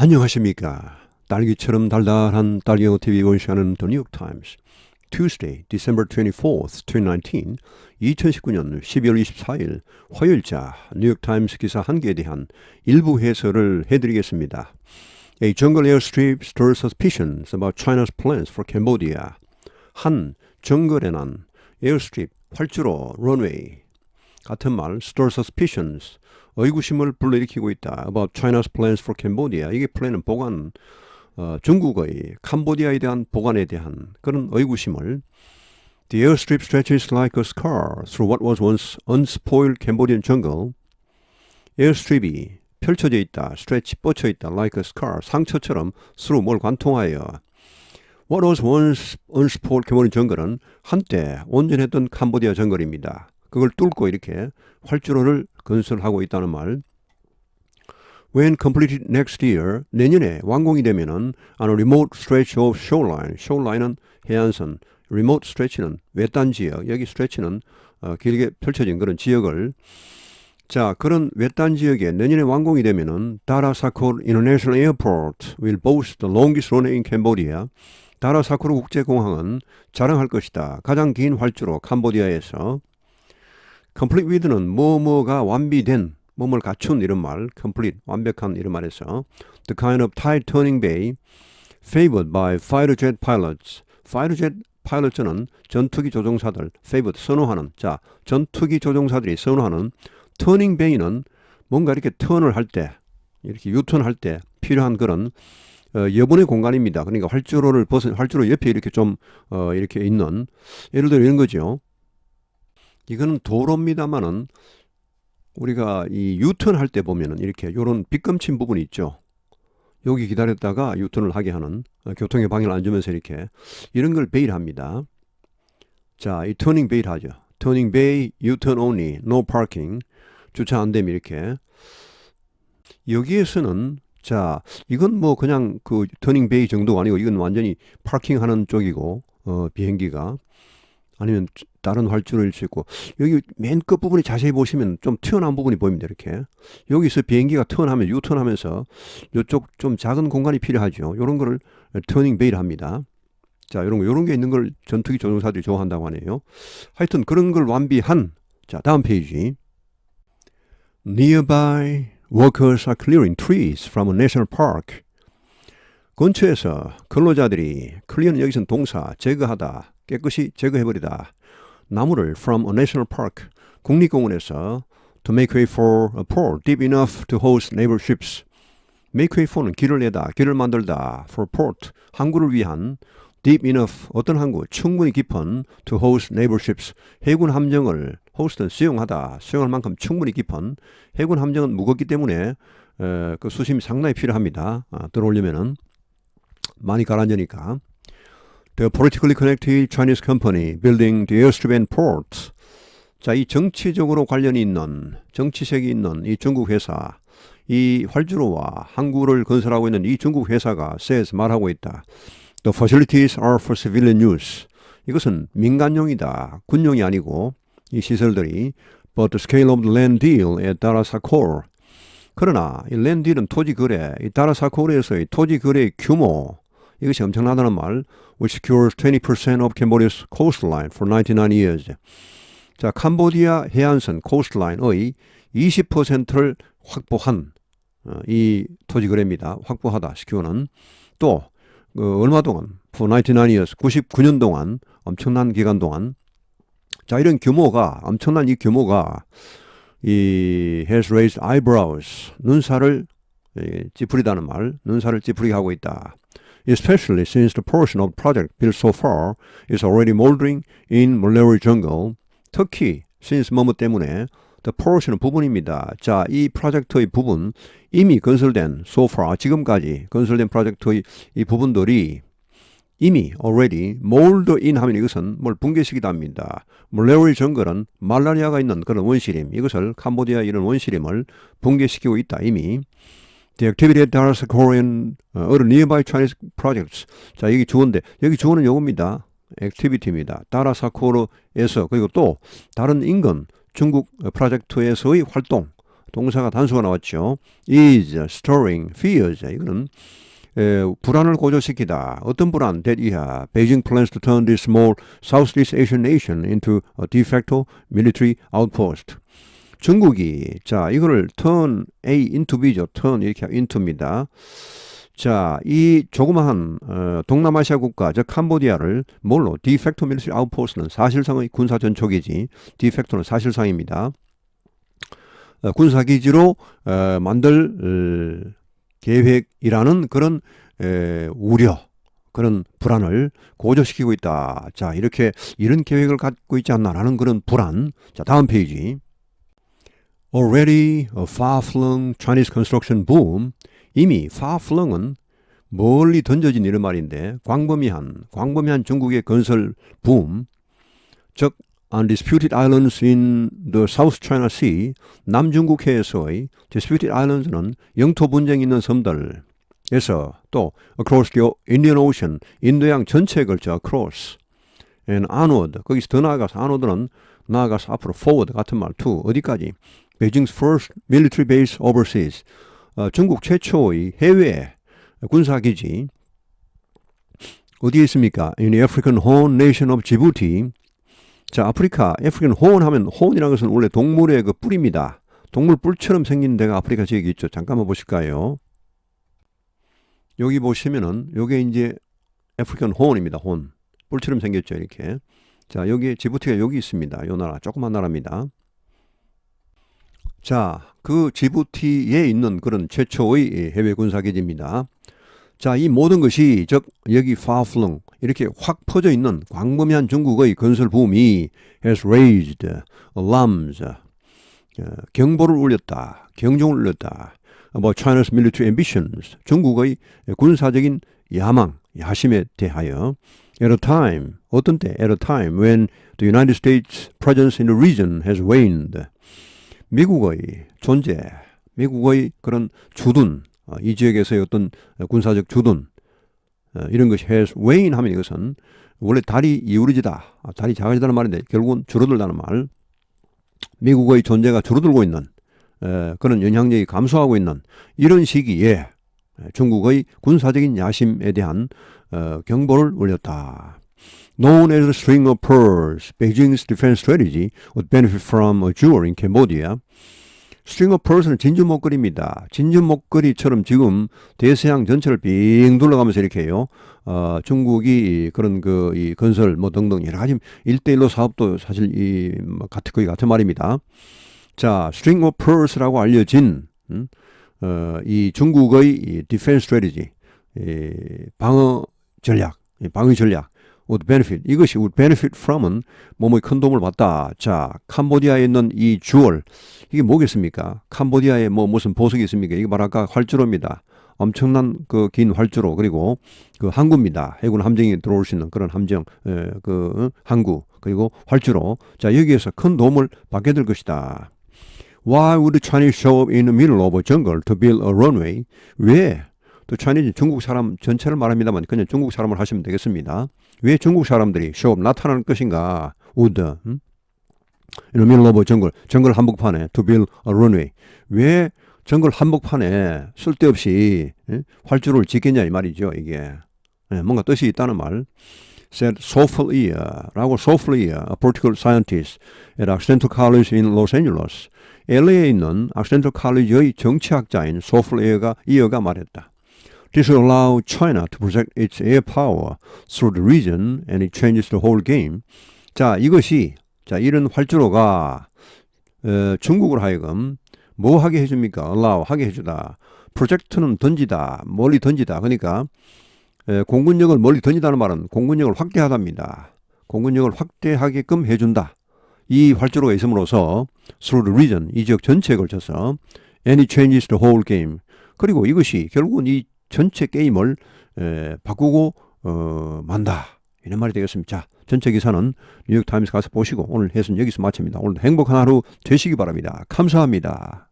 안녕하십니까. 딸기처럼 달달한 딸기어 TV 원시하는 The New York Times. Tuesday, December 24th, 2019, 2019년 12월 24일 화요일자 뉴욕 타임스 기사 한 개에 대한 일부 해설을 해드리겠습니다. A jungle airstrip stirs suspicions about China's plans for Cambodia. 한 정글에 난 에어스트립, 활주로, 런웨이 같은 말, stir suspicions, 의구심을 불러일으키고 있다. About China's plans for Cambodia. 이게 플랜은 보관, 어, 중국의 캄보디아에 대한 보관에 대한 그런 의구심을 The airstrip stretches like a scar through what was once unspoiled Cambodian jungle. 에어스트립이 펼쳐져 있다, stretch 뻗쳐 있다, like a scar, 상처처럼 through 뭘 관통하여. What was once unspoiled Cambodian jungle은 한때 온전했던 캄보디아 정글입니다. 그걸 뚫고 이렇게 활주로를 건설하고 있다는 말. When completed next year, 내년에 완공이 되면은 on a remote stretch of shoreline, shoreline은 해안선, remote stretch는 외딴 지역, 여기 stretch는 어, 길게 펼쳐진 그런 지역을 자 그런 외딴 지역에 내년에 완공이 되면은 다라사콜 International Airport will boast the longest runway in Cambodia. 다라사콜 국제공항은 자랑할 것이다. 가장 긴 활주로 캄보디아에서 complete with는 뭐뭐가 완비된 뭐뭘 갖춘 이런 말, complete 완벽한 이런 말에서 the kind of tight turning bay favored by fighter jet pilots. fighter jet 파일럿은 전투기 조종사들 favored 선호하는 자 전투기 조종사들이 선호하는 터닝 베이는 뭔가 이렇게 턴을 할 때 이렇게 유턴할 때 필요한 그런 어, 여분의 공간입니다. 그러니까 활주로를 벗은 활주로 옆에 이렇게 좀 어, 이렇게 있는 예를 들어 이런 거죠. 이거는 도로입니다만은 우리가 이 유턴 할 때 보면은 이렇게 요런 빗금친 부분이 있죠. 여기 기다렸다가 유턴을 하게 하는 어, 교통의 방해를 안 주면서 이렇게 이런 걸 베일 합니다. 자, 이 터닝 베일 하죠. 터닝 베이, 유턴 only, no parking. 주차 안 되면 이렇게. 여기에서는 자, 이건 뭐 그냥 그 터닝 베이 정도가 아니고 이건 완전히 파킹하는 쪽이고 어, 비행기가 아니면 다른 활주로일 수 있고 여기 맨 끝부분이 자세히 보시면 좀 튀어나온 부분이 보입니다 이렇게. 여기서 비행기가 턴하면 유턴하면서 이쪽 좀 작은 공간이 필요하죠. 이런 거를 터닝 베이를 합니다. 자 이런 거 이런 게 있는 걸 전투기 조종사들이 좋아한다고 하네요. 하여튼 그런 걸 완비한 자 다음 페이지. Nearby workers are clearing trees from a national park. 근처에서 근로자들이 클리어는 여기서는 동사 제거하다 깨끗이 제거해버리다. 나무를 from a national park, 국립공원에서 to make way for a port deep enough to host naval ships. make way for는 길을 내다, 길을 만들다. for port, 항구를 위한 deep enough, 어떤 항구, 충분히 깊은 to host naval ships. 해군 함정을 host는 수용하다, 수용할 만큼 충분히 깊은 해군 함정은 무겁기 때문에 에, 그 수심이 상당히 필요합니다. 아, 들어오려면은 많이 가라앉으니까. The politically connected Chinese company building the airstrip and port. 자, 이 정치적으로 관련이 있는 정치색이 있는 이 중국 회사, 이 활주로와 항구를 건설하고 있는 이 중국 회사가 says 말하고 있다. The facilities are for civilian use. 이것은 민간용이다. 군용이 아니고 이 시설들이 but the scale of the land deal at Darasakor. 그러나 이 land deal은 토지 거래, 이 다라사콜에서의 토지 거래의 규모 이것이 엄청나다는 말. which secures 20% of Cambodia's coastline for 99 years. 자, 캄보디아 해안선 coastline의 20%를 확보한 어, 이 토지 거래입니다. 확보하다 시키고는 또 어, 얼마 동안 for 99 years 99년 동안 엄청난 기간 동안 자 이런 규모가 엄청난 이 규모가 이 has raised eyebrows 눈살을 예, 찌푸리다는 말 눈살을 찌푸리게 하고 있다. Especially since the portion of the project built so far is already moldering in Mallory Jungle. 특히 since 뭐뭐 때문에 the portion은 부분입니다. 자, 이 프로젝트의 부분 이미 건설된 so far 지금까지 건설된 프로젝트의 이 부분들이 이미 already mold in 하면 이것은 뭘 붕괴시키다 합니다. 몰레오리 정글은 말라리아가 있는 그런 원시림 이것을 캄보디아 이런 원시림을 붕괴시키고 있다 이미 The activity at Dallas Korean uh, other nearby Chinese projects. 자, 여기 주어인데 여기 주어는 요겁니다. 액티비티입니다. 다라사코르에서 그리고 또 다른 인근 중국 프로젝트에서의 활동 동사가 단수가 나왔죠. is storing fears. 이거는 에, 불안을 고조시키다. 어떤 불안? That 이하. Beijing plans to turn this small Southeast Asian nation into a de facto military outpost. 중국이 자 이거를 turn A into B죠. turn 이렇게 into입니다. 자, 이 조그마한 어, 동남아시아 국가, 즉 캄보디아를 뭘로 디팩토 밀리터리 아웃포스는 사실상의 군사 전초기지, 디팩토는 사실상입니다. 어, 군사 기지로 어, 만들 어, 계획이라는 그런 에, 우려, 그런 불안을 고조시키고 있다. 자, 이렇게 이런 계획을 갖고 있지 않나라는 그런 불안. 자, 다음 페이지. Already a far-flung Chinese construction boom. 이미 far-flung은 멀리 던져진 이런 말인데 광범위한 광범위한 중국의 건설 붐, 즉 undisputed islands in the South China Sea, 남중국해에서의 disputed islands는 영토 분쟁이 있는 섬들에서 또 across the Indian Ocean, 인도양 전체에 걸쳐 across and onward, 거기서 더 나아가서 onward는 나아가서 앞으로 forward 같은 말 to 어디까지? Beijing's first military base overseas, 어, 중국 최초의 해외 군사 기지 어디에 있습니까? In the African Horn Nation of Djibouti. 자, 아프리카 African Horn 하면 horn이라는 것은 원래 동물의 그 뿔입니다. 동물 뿔처럼 생긴 데가 아프리카 지역이 있죠. 잠깐만 보실까요? 여기 보시면은 요게 이제 African Horn입니다. horn. 뿔처럼 생겼죠, 이렇게. 자, 여기 지부티가 여기 있습니다. 요 나라 조그만 나라입니다. 자, 그 지부티에 있는 그런 최초의 해외 군사기지입니다. 자, 이 모든 것이 즉 여기 far-flung 이렇게 확 퍼져 있는 광범위한 중국의 건설 붐이 has raised alarms 어, 경보를 울렸다, 경종을 울렸다. 뭐 China's military ambitions 중국의 군사적인 야망, 야심에 대하여 at a time. 어떤 때? at a time. When the United States presence in the region has waned. 미국의 존재, 미국의 그런 주둔, 어, 이 지역에서의 어떤 군사적 주둔, 어, 이런 것이 has wane 하면 이것은 원래 달이 이우러지다, 아, 달이 작아지다는 말인데 결국은 줄어들다는 말. 미국의 존재가 줄어들고 있는 그런 영향력이 감소하고 있는 이런 시기에 중국의 군사적인 야심에 대한 어, 경보를 울렸다. Known as the string of pearls, Beijing's defense strategy would benefit from a jewel in Cambodia. string of pearls는 진주 목걸이입니다. 진주 목걸이처럼 지금 대서양 전체를 빙 둘러가면서 이렇게 해요. 어, 중국이 그런 그 이 건설 뭐 등등 여러 가지 일대일로 사업도 사실 이 같은 거의 같은 말입니다. 자, string of pearls라고 알려진 음, 어, 이 중국의 이 defense strategy, 이 방어 전략, 이 방위 전략 would benefit. 이것이 would benefit from은 뭐뭐 큰 도움을 받다. 자, 캄보디아에 있는 이 주얼 이게 뭐겠습니까? 캄보디아에 뭐 무슨 보석이 있습니까? 이게 아까 활주로입니다. 엄청난 그 긴 활주로 그리고 그 항구입니다. 해군 함정이 들어올 수 있는 그런 함정 에, 그 항구 그리고 활주로. 자 여기에서 큰 도움을 받게 될 것이다. Why would Chinese show up in the middle of a jungle to build a runway? 왜? 또 차이니즈 중국 사람 전체를 말합니다만 그냥 중국 사람을 하시면 되겠습니다. 왜 중국 사람들이 쇼 나타나는 것인가? would 음? in the middle of a jungle 정글 한복판에 to build a runway 왜 정글 한복판에 쓸데없이 예? 활주로를 짓겠냐 이 말이죠 이게 예, 뭔가 뜻이 있다는 말 said Sophia,라고 Sophia, a political scientist at Occidental College in Los Angeles, LA에 있는 Occidental College의 정치학자인 소플리어가 이어가 말했다. This will allow China to project its air power through the region and it changes the whole game. 자, 이것이 자, 이런 활주로가 어, 중국을 하여금 뭐 하게 해줍니까? allow 하게 해주다. 프로젝트는 던지다, 멀리 던지다. 그러니까 에, 공군력을 멀리 던지다는 말은 공군력을 확대하답니다. 공군력을 확대하게끔 해준다. 이 활주로가 있음으로써 through the region, 이 지역 전체에 걸쳐서 and it changes the whole game. 그리고 이것이 결국은 이 전체 게임을 에, 바꾸고 어, 만다. 이런 말이 되겠습니다. 자, 전체 기사는 뉴욕타임스 가서 보시고 오늘 해선 여기서 마칩니다. 오늘 행복한 하루 되시기 바랍니다. 감사합니다.